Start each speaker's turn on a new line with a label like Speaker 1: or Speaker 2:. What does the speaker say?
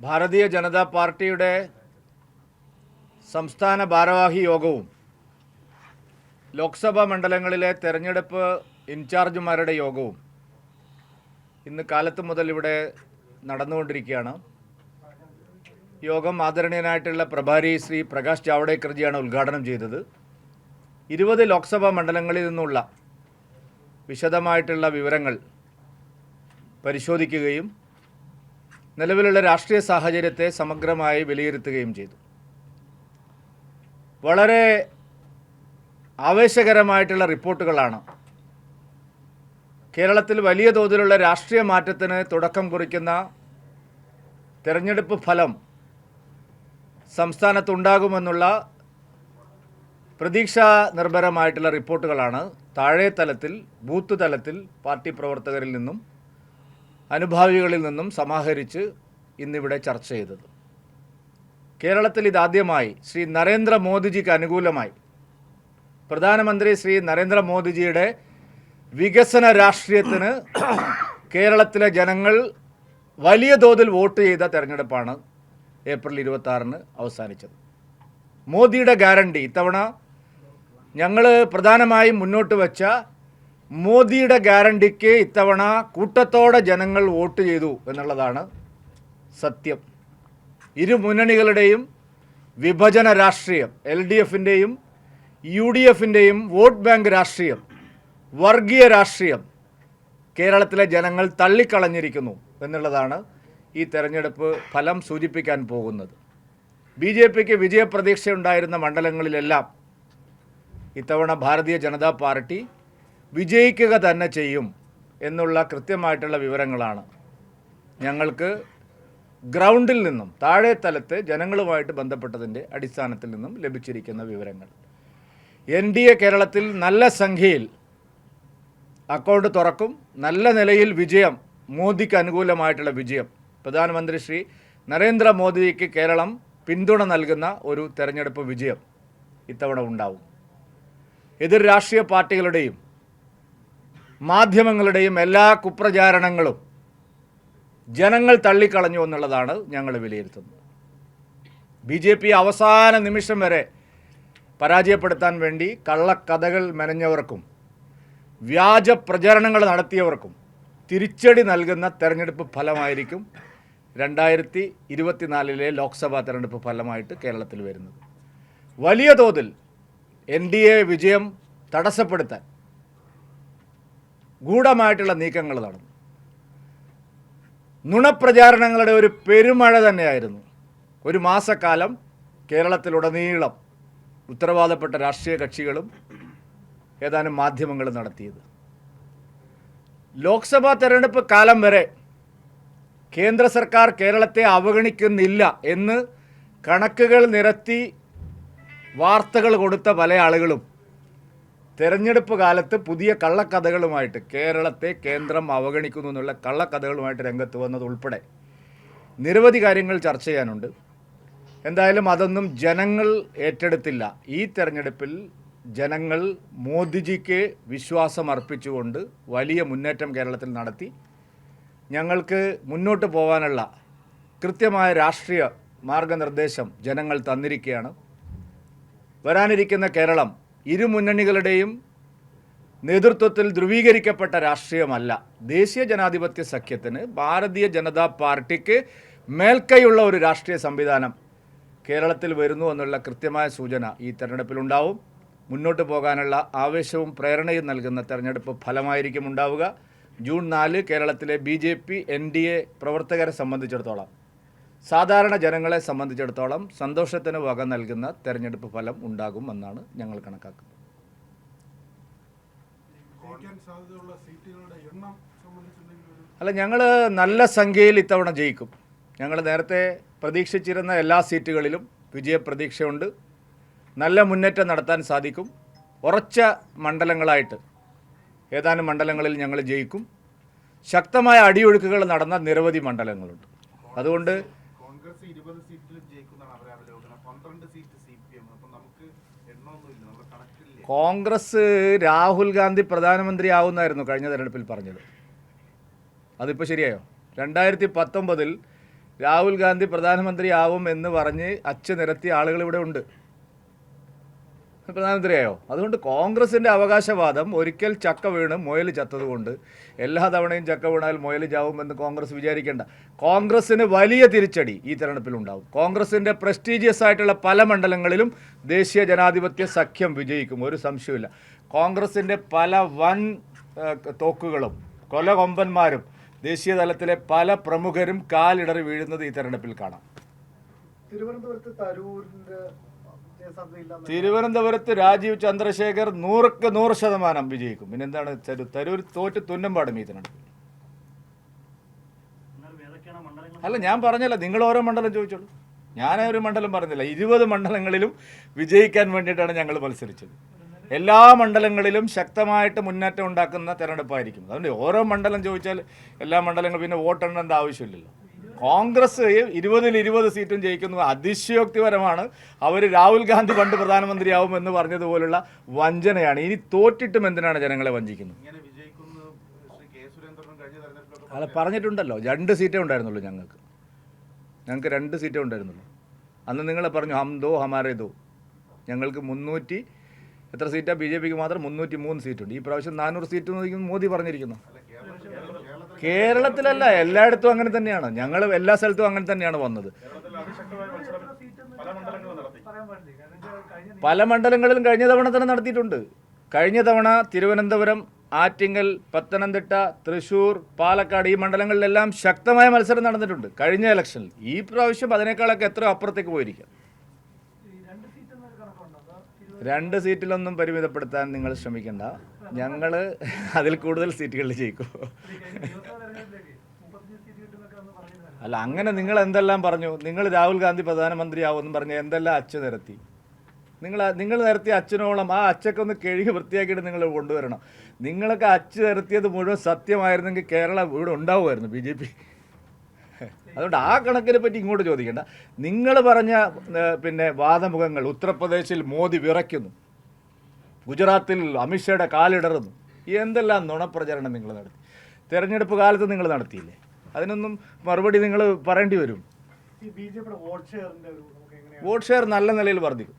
Speaker 1: ഭാരതീയ ജനതാ പാർട്ടിയുടെ സംസ്ഥാന ഭാരവാഹി യോഗവും ലോക്സഭാ മണ്ഡലങ്ങളിലെ തെരഞ്ഞെടുപ്പ് ഇൻചാർജുമാരുടെ യോഗവും ഇന്ന് കാലത്ത് മുതൽ ഇവിടെ നടന്നുകൊണ്ടിരിക്കുകയാണ്. യോഗം ആദരണീയനായിട്ടുള്ള പ്രഭാരി ശ്രീ പ്രകാശ് ജാവ്ഡേക്കർജിയാണ് ഉദ്ഘാടനം ചെയ്തത്. ഇരുപത് ലോക്സഭാ മണ്ഡലങ്ങളിൽ നിന്നുള്ള വിശദമായിട്ടുള്ള വിവരങ്ങൾ പരിശോധിക്കുകയും നിലവിലുള്ള രാഷ്ട്രീയ സാഹചര്യത്തെ സമഗ്രമായി വിലയിരുത്തുകയും ചെയ്തു. വളരെ ആവേശകരമായിട്ടുള്ള റിപ്പോർട്ടുകളാണ്. കേരളത്തിൽ വലിയ തോതിലുള്ള രാഷ്ട്രീയ മാറ്റത്തിന് തുടക്കം കുറിക്കുന്ന തെരഞ്ഞെടുപ്പ് ഫലം സംസ്ഥാനത്തുണ്ടാകുമെന്നുള്ള പ്രതീക്ഷാ നിർഭരമായിട്ടുള്ള റിപ്പോർട്ടുകളാണ്. താഴെ തലത്തിൽ ബൂത്ത് തലത്തിൽ പാർട്ടി പ്രവർത്തകരിൽ നിന്നും അനുഭാവികളിൽ നിന്നും സമാഹരിച്ച് ഇന്നിവിടെ ചർച്ച ചെയ്തത്. കേരളത്തിൽ ഇതാദ്യമായി ശ്രീ നരേന്ദ്രമോദിജിക്ക് അനുകൂലമായി പ്രധാനമന്ത്രി ശ്രീ നരേന്ദ്രമോദിജിയുടെ വികസന രാഷ്ട്രീയത്തിന് കേരളത്തിലെ ജനങ്ങൾ വലിയ തോതിൽ വോട്ട് ചെയ്ത തെരഞ്ഞെടുപ്പാണ് ഏപ്രിൽ ഇരുപത്തി ആറിന് അവസാനിച്ചത്. മോദിയുടെ ഗ്യാരണ്ടി ഇത്തവണ ഞങ്ങൾ പ്രധാനമായും മുന്നോട്ട് വച്ച മോദിയുടെ ഗ്യാരണ്ടിക്ക് ഇത്തവണ കൂട്ടത്തോടെ ജനങ്ങൾ വോട്ട് ചെയ്തു എന്നുള്ളതാണ് സത്യം. ഇരു മുന്നണികളുടെയും വിഭജന രാഷ്ട്രീയം എൽ ഡി എഫിന്റെയും യു ഡി എഫിന്റെയും വോട്ട് ബാങ്ക് രാഷ്ട്രീയം വർഗീയ രാഷ്ട്രീയം കേരളത്തിലെ ജനങ്ങൾ തള്ളിക്കളഞ്ഞിരിക്കുന്നു എന്നുള്ളതാണ് ഈ തെരഞ്ഞെടുപ്പ് ഫലം സൂചിപ്പിക്കാൻ പോകുന്നത്. ബി ജെ പിക്ക് വിജയപ്രതീക്ഷയുണ്ടായിരുന്ന മണ്ഡലങ്ങളിലെല്ലാം ഇത്തവണ ഭാരതീയ ജനതാ പാർട്ടി വിജയിക്കുക തന്നെ ചെയ്യും എന്നുള്ള കൃത്യമായിട്ടുള്ള വിവരങ്ങളാണ്. ഞങ്ങൾക്ക് ഗ്രൗണ്ടിൽ നിന്നും താഴെ തലത്ത് ജനങ്ങളുമായിട്ട് ബന്ധപ്പെട്ടതിന്റെ അടിസ്ഥാനത്തിൽ നിന്നും ലഭിച്ചിരിക്കുന്ന വിവരങ്ങൾ. എൻ ഡി എ കേരളത്തിൽ നല്ല സംഖ്യയിൽ അക്കൗണ്ട് തുറക്കും നല്ല നിലയിൽ വിജയം മോദിക്ക് അനുകൂലമായിട്ടുള്ള വിജയം. പ്രധാനമന്ത്രി ശ്രീ നരേന്ദ്രമോദിക്ക് കേരളം പിന്തുണ നൽകുന്ന ഒരു തെരഞ്ഞെടുപ്പ് വിജയം ഇത്തവണ ഉണ്ടാവും. എതിർ രാഷ്ട്രീയ പാർട്ടികളുടെയും മാധ്യമങ്ങളുടെയും എല്ലാ കുപ്രചാരണങ്ങളും ജനങ്ങൾ തള്ളിക്കളഞ്ഞു എന്നുള്ളതാണ് ഞങ്ങൾ വിലയിരുത്തുന്നത്. ബി ജെ പി അവസാന നിമിഷം വരെ പരാജയപ്പെടുത്താൻ വേണ്ടി കള്ളക്കഥകൾ മെനഞ്ഞവർക്കും വ്യാജ പ്രചരണങ്ങൾ നടത്തിയവർക്കും തിരിച്ചടി നൽകുന്ന തെരഞ്ഞെടുപ്പ് ഫലമായിരിക്കും രണ്ടായിരത്തി ഇരുപത്തിനാലിലെ ലോക്സഭാ തെരഞ്ഞെടുപ്പ് ഫലമായിട്ട് കേരളത്തിൽ വരുന്നത്. വലിയ തോതിൽ എൻ ഡി എ വിജയം തടസ്സപ്പെടുത്താൻ ഗൂഢമായിട്ടുള്ള നീക്കങ്ങൾ നടന്നു. നുണപ്രചാരണങ്ങളുടെ ഒരു പെരുമഴ തന്നെയായിരുന്നു. ഒരു മാസക്കാലം കേരളത്തിലുടനീളം ഉത്തരവാദപ്പെട്ട രാഷ്ട്രീയ കക്ഷികളും ഏതാനും മാധ്യമങ്ങളും നടത്തിയത്. ലോക്സഭാ തെരഞ്ഞെടുപ്പ് കാലം വരെ കേന്ദ്ര സർക്കാർ കേരളത്തെ അവഗണിക്കുന്നില്ല എന്ന് കണക്കുകൾ നിരത്തി വാർത്തകൾ കൊടുത്ത പല ആളുകളും തെരഞ്ഞെടുപ്പ് കാലത്ത് പുതിയ കള്ളക്കഥകളുമായിട്ട് കേരളത്തെ കേന്ദ്രം അവഗണിക്കുന്നു എന്നുള്ള കള്ളക്കഥകളുമായിട്ട് രംഗത്ത് വന്നത് ഉൾപ്പെടെ നിരവധി കാര്യങ്ങൾ ചർച്ച ചെയ്യാനുണ്ട്. എന്തായാലും അതൊന്നും ജനങ്ങൾ ഏറ്റെടുത്തില്ല. ഈ തെരഞ്ഞെടുപ്പിൽ ജനങ്ങൾ മോദിജിക്ക് വിശ്വാസം അർപ്പിച്ചുകൊണ്ട് വലിയ മുന്നേറ്റം കേരളത്തിൽ നടത്തി. ഞങ്ങൾക്ക് മുന്നോട്ട് പോകാനുള്ള കൃത്യമായ രാഷ്ട്രീയ മാർഗനിർദ്ദേശം ജനങ്ങൾ തന്നിരിക്കുകയാണ്. വരാനിരിക്കുന്ന കേരളം ഇരു മുന്നണികളുടെയും നേതൃത്വത്തിൽ ധ്രുവീകരിക്കപ്പെട്ട രാഷ്ട്രീയമല്ല. ദേശീയ ജനാധിപത്യ സഖ്യത്തിന് ഭാരതീയ ജനതാ പാർട്ടിക്ക് മേൽക്കൈയുള്ള ഒരു രാഷ്ട്രീയ സംവിധാനം കേരളത്തിൽ വരുന്നു എന്നുള്ള കൃത്യമായ സൂചന ഈ തെരഞ്ഞെടുപ്പിലുണ്ടാവും. മുന്നോട്ട് പോകാനുള്ള ആവേശവും പ്രേരണയും നൽകുന്ന തെരഞ്ഞെടുപ്പ് ഫലമായിരിക്കും ഉണ്ടാവുക. ജൂൺ നാല് കേരളത്തിലെ B J P N D A പ്രവർത്തകരെ സംബന്ധിച്ചിടത്തോളം. സാധാരണ ജനങ്ങളെ സംബന്ധിച്ചിടത്തോളം സന്തോഷത്തിന് വക നൽകുന്ന തെരഞ്ഞെടുപ്പ് ഫലം ഉണ്ടാകും എന്നാണ് ഞങ്ങൾ കണക്കാക്കുന്നത്. അല്ല ഞങ്ങൾ നല്ല സംഖ്യയിൽ ഇത്തവണ ജയിക്കും. ഞങ്ങൾ നേരത്തെ പ്രതീക്ഷിച്ചിരുന്ന എല്ലാ സീറ്റുകളിലും വിജയപ്രതീക്ഷയുണ്ട്. നല്ല മുന്നേറ്റം നടത്താൻ സാധിക്കും. ഉറച്ച മണ്ഡലങ്ങളായിട്ട് ഏതാനും മണ്ഡലങ്ങളിൽ ഞങ്ങൾ ജയിക്കും. ശക്തമായ അടിയൊഴുക്കുകൾ നടന്ന നിരവധി മണ്ഡലങ്ങളുണ്ട്. അതുകൊണ്ട്
Speaker 2: ഇരുപത് സീറ്റിൽ ജയിക്കുന്നതാണ് അവരെ അവലോകനം പന്ത്രണ്ട് സീറ്റ് സി പി എം അപ്പൊ നമുക്ക് എണ്ണമൊന്നുമില്ല. നമ്മുടെ കണക്കില്ല?
Speaker 1: കോൺഗ്രസ് രാഹുൽ ഗാന്ധി പ്രധാനമന്ത്രി ആവുന്നായിരുന്നു കഴിഞ്ഞ തെരഞ്ഞെടുപ്പിൽ പറഞ്ഞത്. അതിപ്പോൾ ശരിയായോ? രണ്ടായിരത്തി പത്തൊമ്പതിൽ രാഹുൽ ഗാന്ധി പ്രധാനമന്ത്രി ആവും എന്ന് പറഞ്ഞ് അച്ഛ നിരത്തിയ ആളുകൾ ഇവിടെ ഉണ്ട്. പ്രധാനമന്ത്രിയായോ? അതുകൊണ്ട് കോൺഗ്രസിന്റെ അവകാശവാദം ഒരിക്കൽ ചക്ക വീണ് മുയൽ ചത്തതുകൊണ്ട് എല്ലാ തവണയും ചക്ക വീണാൽ മുയൽ ചാവുമെന്ന് കോൺഗ്രസ് വിചാരിക്കേണ്ട. കോൺഗ്രസ്സിന് വലിയ തിരിച്ചടി ഈ തെരഞ്ഞെടുപ്പിലുണ്ടാവും കോൺഗ്രസിന്റെ പ്രസ്റ്റീജിയസ് ആയിട്ടുള്ള പല മണ്ഡലങ്ങളിലും ദേശീയ ജനാധിപത്യ സഖ്യം വിജയിക്കും. ഒരു സംശയമില്ല കോൺഗ്രസിന്റെ പല വൻ തോക്കുകളും കൊലകൊമ്പന്മാരും ദേശീയ തലത്തിലെ പല പ്രമുഖരും കാലിടറി വീഴുന്നത് ഈ തെരഞ്ഞെടുപ്പിൽ കാണാം.
Speaker 3: തിരുവനന്തപുരത്ത് ജയസാധ്യതയില്ല
Speaker 1: തിരുവനന്തപുരത്ത് രാജീവ് ചന്ദ്രശേഖർ നൂറക്ക് നൂറ് ശതമാനം വിജയിക്കും. പിന്നെ എന്താണ് തരൂർ തോറ്റ് തുന്നം പാടും ഈ തെരഞ്ഞെടുപ്പിൽ അല്ല ഞാൻ പറഞ്ഞല്ല നിങ്ങൾ ഓരോ മണ്ഡലം ചോദിച്ചോളൂ. ഞാൻ ഒരു മണ്ഡലം പറഞ്ഞില്ല. ഇരുപത് മണ്ഡലങ്ങളിലും വിജയിക്കാൻ വേണ്ടിയിട്ടാണ് ഞങ്ങൾ മത്സരിച്ചത്. എല്ലാ മണ്ഡലങ്ങളിലും ശക്തമായിട്ട് മുന്നേറ്റം ഉണ്ടാക്കുന്ന തെരഞ്ഞെടുപ്പായിരിക്കും. അതുകൊണ്ട് ഓരോ മണ്ഡലം ചോദിച്ചാൽ എല്ലാ മണ്ഡലങ്ങളും പിന്നെ വോട്ടെണ്ണേണ്ട ആവശ്യമില്ലല്ലോ. കോൺഗ്രസ് ഇരുപതിൽ ഇരുപത് സീറ്റും ജയിക്കുന്നത് അതിശയോക്തിപരമാണ്. അവർ രാഹുൽ ഗാന്ധി പണ്ട് പ്രധാനമന്ത്രിയാവും എന്ന് പറഞ്ഞതുപോലുള്ള വഞ്ചനയാണ്. ഇനി തോറ്റിട്ടും എന്തിനാണ് ജനങ്ങളെ വഞ്ചിക്കുന്നത്? അല്ല പറഞ്ഞിട്ടുണ്ടല്ലോ. രണ്ട് സീറ്റേ ഉണ്ടായിരുന്നുള്ളൂ ഞങ്ങൾക്ക്. ഞങ്ങൾക്ക് രണ്ട് സീറ്റേ ഉണ്ടായിരുന്നുള്ളൂ. അന്ന് നിങ്ങൾ പറഞ്ഞു ഹം ദോ ഹമാരേ ദോ. ഞങ്ങൾക്ക് മുന്നൂറ്റി എത്ര സീറ്റാണ് ബി ജെ പിക്ക് മാത്രം മുന്നൂറ്റി മൂന്ന് സീറ്റുണ്ട്. ഈ പ്രാവശ്യം നാനൂറ് സീറ്റ് മോദി പറഞ്ഞിരിക്കുന്നു. കേരളത്തിലല്ല എല്ലായിടത്തും അങ്ങനെ തന്നെയാണ്. ഞങ്ങൾ എല്ലാ സ്ഥലത്തും അങ്ങനെ തന്നെയാണ് വന്നത്. പല മണ്ഡലങ്ങളിലും കഴിഞ്ഞ തവണ തന്നെ നടത്തിയിട്ടുണ്ട്. കഴിഞ്ഞ തവണ തിരുവനന്തപുരം ആറ്റിങ്ങൽ പത്തനംതിട്ട തൃശൂർ പാലക്കാട് ഈ മണ്ഡലങ്ങളിലെല്ലാം ശക്തമായ മത്സരം നടന്നിട്ടുണ്ട്. കഴിഞ്ഞ ഇലക്ഷനിൽ ഈ പ്രാവശ്യം അതിനേക്കാളൊക്കെ എത്ര അപ്പുറത്തേക്ക് പോയിരിക്കാം? രണ്ട് സീറ്റിലൊന്നും പരിമിതപ്പെടുത്താൻ നിങ്ങൾ ശ്രമിക്കണ്ട. ഞങ്ങൾ അതിൽ കൂടുതൽ സീറ്റുകളിൽ ജയിക്കും. അല്ല അങ്ങനെ നിങ്ങൾ എന്തെല്ലാം പറഞ്ഞു? നിങ്ങൾ രാഹുൽ ഗാന്ധി പ്രധാനമന്ത്രിയാവുമെന്ന് പറഞ്ഞ് എന്തെല്ലാം അച്ഛ നിരത്തി? നിങ്ങൾ നിങ്ങൾ നിരത്തിയ അച്ഛനോളം ആ അച്ഛക്കെ ഒന്ന് കഴുകി വൃത്തിയാക്കിയിട്ട് നിങ്ങൾ കൊണ്ടുവരണം. നിങ്ങളൊക്കെ അച്ഛ നിരത്തിയത് മുഴുവൻ സത്യമായിരുന്നെങ്കിൽ കേരളം ഇവിടെ ഉണ്ടാവുമായിരുന്നു ബി ജെ പി. അതുകൊണ്ട് ആ കണക്കിനെ പറ്റി ഇങ്ങോട്ട് ചോദിക്കേണ്ട. നിങ്ങൾ പറഞ്ഞ പിന്നെ വാദമുഖങ്ങൾ ഉത്തർപ്രദേശിൽ മോദി വിറയ്ക്കുന്നു. ഗുജറാത്തിൽ അമിത്ഷയുടെ കാലിടറുന്നു എന്തെല്ലാം നുണപ്രചരണം നിങ്ങൾ നടത്തി? തെരഞ്ഞെടുപ്പ് കാലത്ത് നിങ്ങൾ നടത്തിയില്ലേ? അതിനൊന്നും മറുപടി നിങ്ങൾ പറയേണ്ടി വരും. വോട്ട് ഷെയർ നല്ല നിലയിൽ വർദ്ധിക്കും.